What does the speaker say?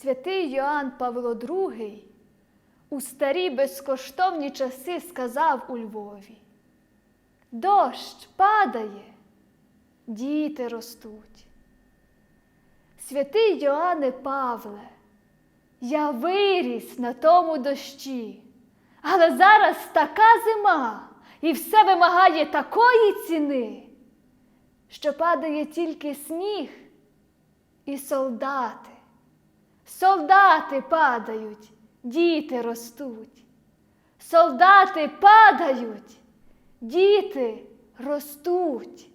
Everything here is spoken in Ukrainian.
Святий Йоанн Павло II у старі безкоштовні часи сказав у Львові: Дощ падає, діти ростуть. Святий Йоанне Павле, я виріс на тому дощі, але зараз така зима і все вимагає такої ціни, що падає тільки сніг і солдати. Солдати падають, діти ростуть. Солдати падають, діти ростуть.